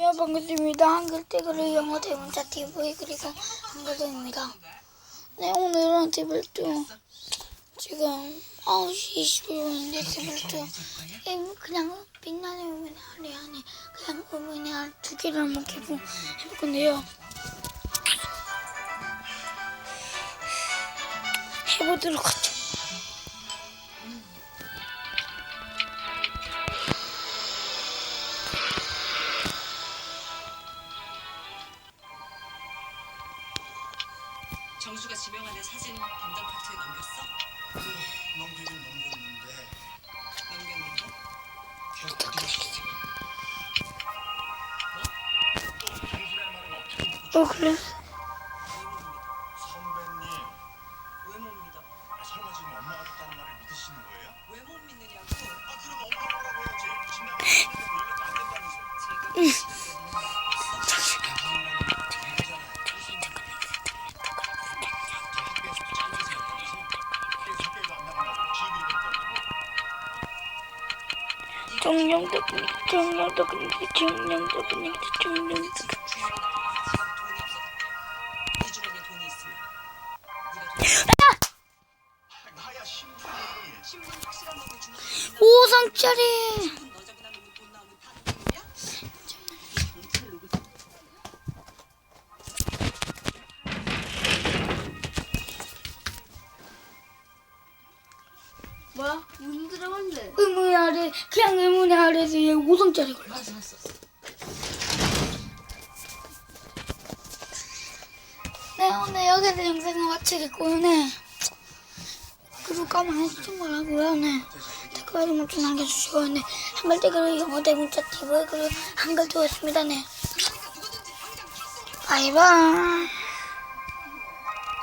네, 반갑습니다. 한글 태그를 영어 대문자 TV 그리고 한글입니다. 네, 오늘은 데빌트 지금 9시 21분인데 데빌트 게임 그냥 빛나는 의문의 하리 안에 그냥 의문의 알두 개를 한번 해볼 건데요. 해보도록 하죠. 정수가 지명하는 사진 담당 팩트에 넘겼어? 넘기긴 넘겼는데 넘겼는데? 걔 어디 갔어? 어, 그래? 선배님 왜 못 믿어? 아, 설마 지금 엄마가 했다는 말을 믿으시는 거예요? 왜 못 믿느냐고? 아 그럼 엄마라고 해야지 지나가는 연락도 안 된다면서 제가 정령도 그냥 정령도 그냥 정령도 그냥 정령도 주인공 지금 뭐야? 무슨 드라마인데? 의문의 아래 그냥 의문의 아래에서 얘 5성짜리 걸렸어. 네 오늘 여기서 영상을 마치겠고요 네 구독과 많이 시청하고요. 네 댓글 좀좀 남겨주시고요 네 한글 댓글을 영어 대문자 TV 그리고 한글 되었습니다. 네. 바이바이